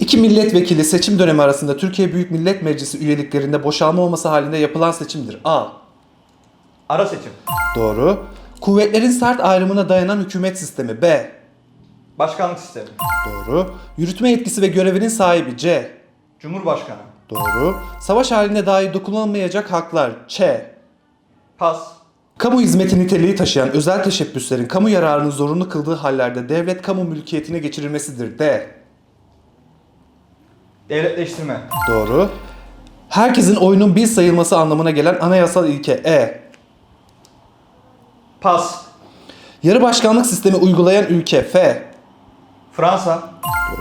İki milletvekili seçim dönemi arasında Türkiye Büyük Millet Meclisi üyeliklerinde boşalma olması halinde yapılan seçimdir. A. Ara seçim. Doğru. Kuvvetlerin sert ayrımına dayanan hükümet sistemi. B. Başkanlık sistemi. Doğru. Yürütme yetkisi ve görevinin sahibi. C. Cumhurbaşkanı. Doğru. Savaş halinde dahi dokunulmayacak haklar. Ç. Pas. Kamu hizmeti niteliği taşıyan özel teşebbüslerin kamu yararını zorunlu kıldığı hallerde devlet kamu mülkiyetine geçirilmesidir. D. Devletleştirme. Doğru. Herkesin oyunun bir sayılması anlamına gelen anayasal ilke. E. Pas. Yarı başkanlık sistemi uygulayan ülke. F. Fransa.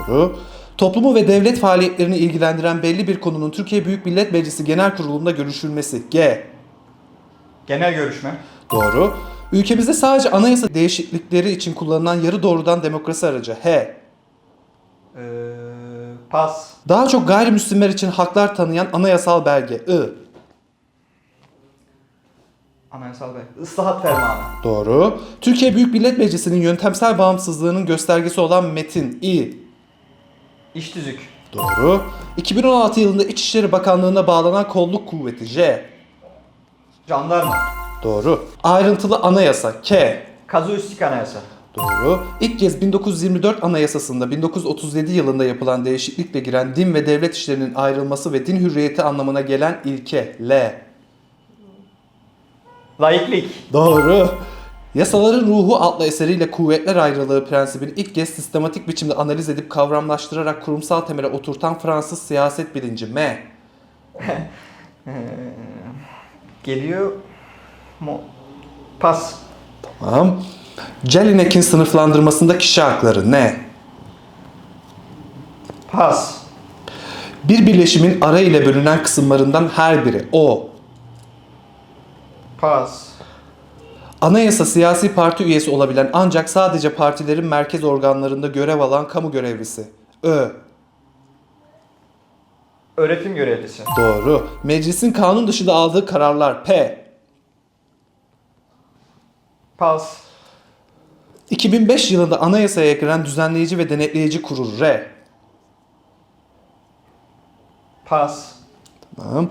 Doğru. Toplumu ve devlet faaliyetlerini ilgilendiren belli bir konunun Türkiye Büyük Millet Meclisi Genel Kurulu'nda görüşülmesi. G. Genel görüşme. Doğru. Ülkemizde sadece anayasa değişiklikleri için kullanılan yarı doğrudan demokrasi aracı. H. Ee, pas. Daha çok gayrimüslimler için haklar tanıyan anayasal belge. I. Anayasal Bey. Islahat fermanı. Doğru. Türkiye Büyük Millet Meclisi'nin yöntemsel bağımsızlığının göstergesi olan metin. İ. İş tüzük. Doğru. 2016 yılında İçişleri Bakanlığı'na bağlanan kolluk kuvveti. J. Jandarma. Doğru. Ayrıntılı anayasa. K. Kazuistik anayasa. Doğru. İlk kez 1924 Anayasası'nda 1937 yılında yapılan değişiklikle giren din ve devlet işlerinin ayrılması ve din hürriyeti anlamına gelen ilke. L. Laiklik. Doğru. Yasaların Ruhu adlı eseriyle kuvvetler ayrılığı prensibini ilk kez sistematik biçimde analiz edip kavramlaştırarak kurumsal temele oturtan Fransız siyaset bilinci M. Geliyor. Mo pas. Tamam. Jelinek'in sınıflandırmasında kişi hakları ne? Pas. Bir birleşimin ara ile bölünen kısımlarından her biri O. Pas. Anayasa siyasi parti üyesi olabilen ancak sadece partilerin merkez organlarında görev alan kamu görevlisi. Ö. Öğretim görevlisi. Doğru. Meclisin kanun dışında aldığı kararlar P. Pas. 2005 yılında anayasaya eklenen düzenleyici ve denetleyici kurul R. Pas. Tamam.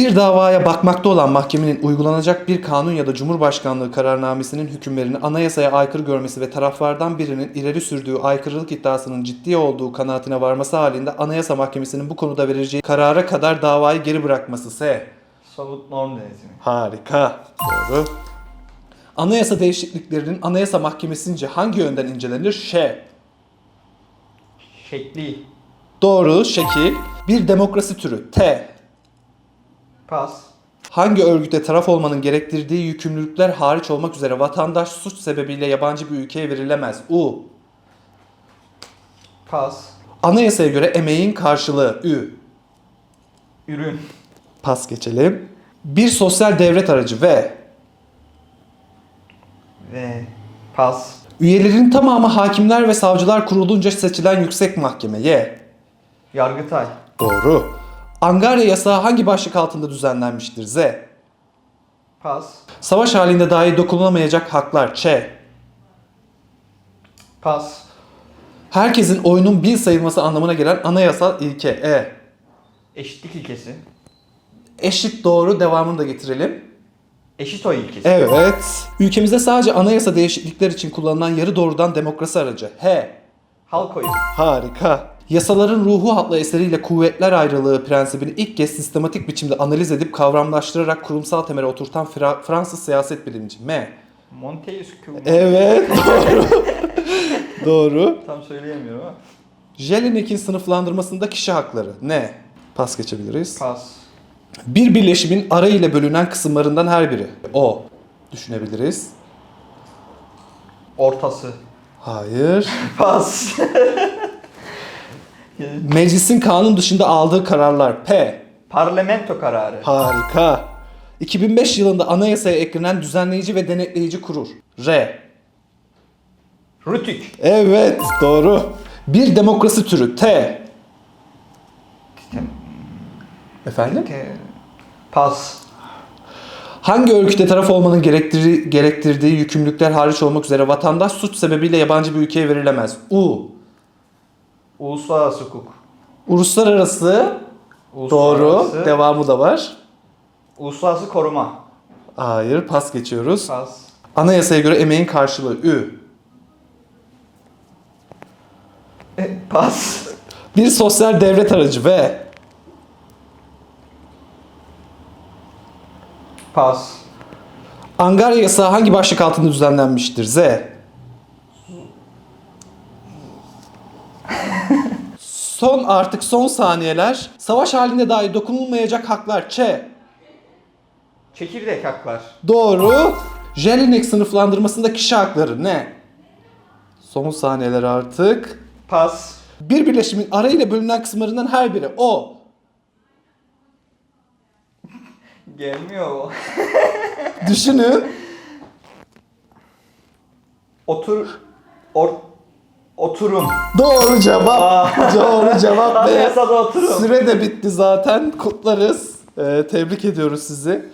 Bir davaya bakmakta olan mahkemenin uygulanacak bir kanun ya da Cumhurbaşkanlığı kararnamesinin hükümlerini anayasaya aykırı görmesi ve taraflardan birinin ileri sürdüğü aykırılık iddiasının ciddi olduğu kanaatine varması halinde Anayasa Mahkemesi'nin bu konuda vereceği karara kadar davayı geri bırakması S. Somut norm denetimi. Harika. Doğru. Anayasa değişikliklerinin Anayasa Mahkemesince hangi yönden incelenir? Ş. Şekli. Doğru, şekil. Bir demokrasi türü. T. Pas. Hangi örgüte taraf olmanın gerektirdiği yükümlülükler hariç olmak üzere vatandaş suç sebebiyle yabancı bir ülkeye verilemez. U. Pas. Anayasaya göre emeğin karşılığı. Ü. Ürün. Pas geçelim. Bir sosyal devlet aracı ve Ve pas. üyelerin tamamı hakimler ve savcılar kurulunca seçilen yüksek mahkeme. Y. Yargıtay. Doğru. Angarya yasağı hangi başlık altında düzenlenmiştir? Z. Pas. Savaş halinde dahi dokunulamayacak haklar. Ç. Pas. Herkesin oyunun bir sayılması anlamına gelen anayasal ilke. E. Eşitlik ilkesi. Eşit doğru devamını da getirelim. Eşit oy ilkesi. Evet. Ülkemizde sadece anayasa değişiklikler için kullanılan yarı doğrudan demokrasi aracı. H. Halk oyu. Harika. Yasaların ruhu adlı eseriyle kuvvetler ayrılığı prensibini ilk kez sistematik biçimde analiz edip kavramlaştırarak kurumsal temele oturtan Fra- Fransız siyaset bilimci. M. Montesquieu. Evet doğru. doğru. Tam söyleyemiyorum ama. Jelinek'in sınıflandırmasında kişi hakları. Ne? Pas geçebiliriz. Pas. Bir birleşimin ara ile bölünen kısımlarından her biri. O. Düşünebiliriz. Ortası. Hayır. Pas. Meclisin kanun dışında aldığı kararlar. P. Parlamento kararı. Harika. 2005 yılında anayasaya eklenen düzenleyici ve denetleyici kurul. R. Rütük. Evet doğru. Bir demokrasi türü. T. Efendim? Te- Pas. Hangi örgüte taraf olmanın gerektirdiği, gerektirdiği yükümlülükler hariç olmak üzere vatandaş suç sebebiyle yabancı bir ülkeye verilemez? U. Uluslararası hukuk. Uluslararası. Doğru. Uluslararası- Devamı da var. Uluslararası koruma. Hayır. Pas geçiyoruz. Pas. Anayasaya göre emeğin karşılığı. Ü. E, pas. Bir sosyal devlet aracı ve Pas. Angarya yasağı hangi başlık altında düzenlenmiştir? Z. son artık son saniyeler. Savaş halinde dahi dokunulmayacak haklar. Ç. Çekirdek haklar. Doğru. Jelinek sınıflandırmasında kişi hakları ne? Son saniyeler artık. Pas. Bir birleşimin arayla bölünen kısımlarından her biri. O. Gelmiyor o. Düşünün. Otur. Or, oturum. Doğru cevap. Doğru cevap Anayasada oturum. süre de bitti zaten. Kutlarız. Ee, tebrik ediyoruz sizi.